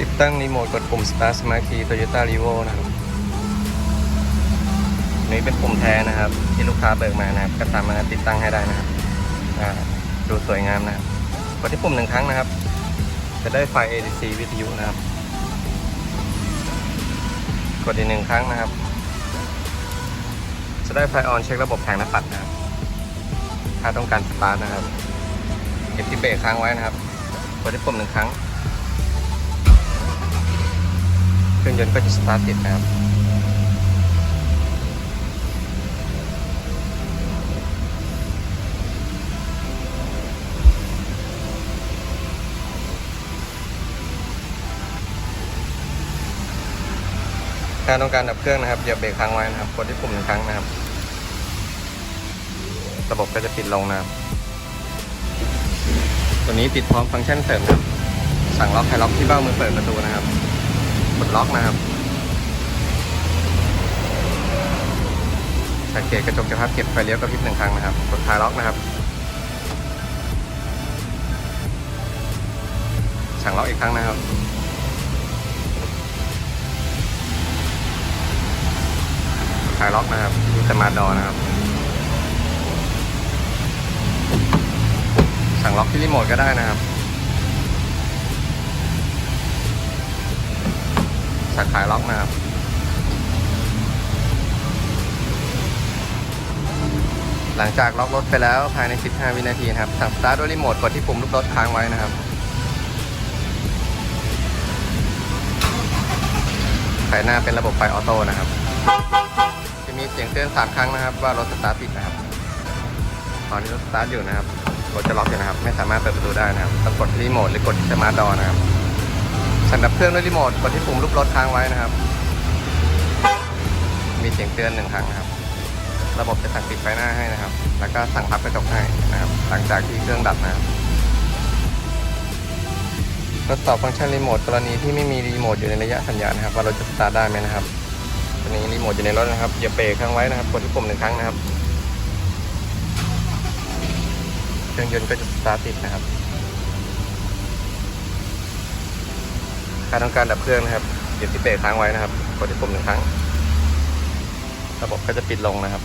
ติดตั้งรีโมทกดปุ่ม Start Smart Key Toyota r e v o นะครับนี้เป็นปุ่มแท้นะครับ ที่ลูกค้าเบิกมานะครับ ก็สามารถติดตั้งให้ได้นะครับดูสวยงามนะครับกดที่ปุ่มหนึ่งครั้งนะครับ จะได้ไฟ ADC วิทยุนะครับ กดอีกหนึ่งครั้งนะครับ จะได้ไฟออนเช็คระบบแผงหน้าปัดนะครับ ถ้าต้องการสตาร์ทนะครับเก็บที่เบรกค้างไว้นะครับ กดที่ปุ่มหนึ่งครั้ง เครื่องยนต์ก็จะสตาร์ทติดนะครับถ้าต้องการดับเครื่องนะครับอย่าเบรกค้างไว้นะครับกดที่ปุ่มหนึ่งครั้งนะครับ ระบบก็จะปิดลงนะครับ ตัวนี้ติดพร้อมฟังก์ชันเสริมครับ สั่งล็อกไฮล็อกที่เบ้ามือเปิดประตูนะครับ กดล็อกนะครับ สังเกตกระจกจะพับเก็บไฟเลี้ยวกระพริบหนึ่งครั้งนะครับ กดคลายล็อกนะครับ สั่งล็อกอีกครั้งนะครับคลายล็อกนะครับที่สมาร์ทดอนะครับ สั่งล็อกที่รีโมทก็ได้นะครับ สั่งคลายล็อกนะครับ หลังจากล็อกรถไปแล้วภายใน 15 วินาทีนะครับสั่งสตาร์ทด้วยรีโมทกดที่ปุ่มลูกรถค้างไว้นะครับไฟหน้าเป็นระบบไฟออโต้นะครับ จะมีเสียงเตือน 3 ครั้งนะครับ ว่ารถสตาร์ทติดนะครับ ตอนนี้รถสตาร์ทอยู่นะครับรถจะล็อกอยู่นะครับ ไม่สามารถเปิดประตูได้นะครับ ต้องกดรีโมทหรือกดสมาร์ทดอนะครับ สั่งดับเครื่องด้วยรีโมทกดที่ปุ่มรูปรถค้างไว้นะครับ มีเสียงเตือนหนึ่งครั้งครับ ระบบจะสั่งปิดไฟหน้าให้นะครับ แล้วก็สั่งพับกระจกให้นะครับ หลังจากที่เครื่องดับนะครับทดสอบฟังก์ชันรีโมทกรณีที่ไม่มีรีโมทอยู่ในระยะสัญญาณนะครับว่าเรถจะสตาร์ทได้ไหมนะครับตอนนี้รีโมทอยู่ในรถนะครับอย่าเบรกค้างไว้นะครับกดที่ปุ่มหนึ่งครั้งนะครับ เครื่องยนต์ก็จะสตาร์ทติดนะครับ ถ้าต้องการดับเครื่องนะครับเหยียบที่เบรกค้างไว้นะครับกดที่ปุ่มหนึ่งครั้ง ระบบก็จะปิดลงนะครับ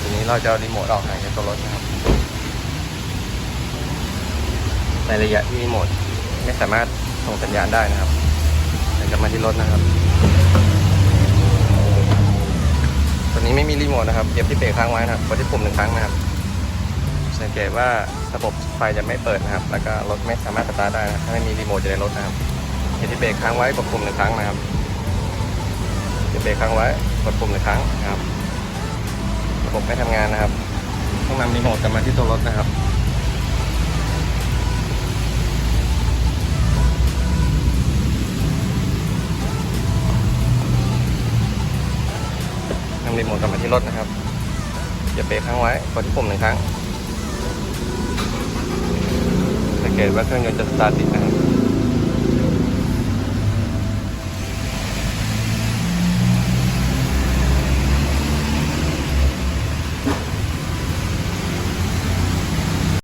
ทีนี้เราจะเอารีโมทออกห่างจากตัวรถนะครับ ในระยะที่รีโมทไม่สามารถส่งสัญญาณได้นะครับเดี๋ยวกลับมาที่รถนะครับ ตัวนี้ไม่มีรีโมทนะครับเหยียบที่เบรกค้างไว้นะครับกดที่ปุ่มหนึ่งครั้งนะครับ สังเกตว่าระบบไฟจะไม่เปิดนะครับ แล้วก็รถไม่สามารถสตาร์ทได้นะถ้าไม่มีรีโมทอยู่ในรถนะครับเหยียบที่เบรกค้างไว้กดปุ่มหนึ่งครั้งนะครับเหยียบเบรกค้างไว้กดปุ่มหนึ่งครั้งนะครับ ระบบไม่ทำงานนะครับ ต้องนำรีโมทกลับมาที่ตัวรถนะครับนำรีโมทกลับมาที่รถนะครับอย่าเบรกค้างไว้กดที่ปุ่มหนึ่งครั้ง เกตว่าเครื่องยนต์จะสตาร์ทติดนะครับ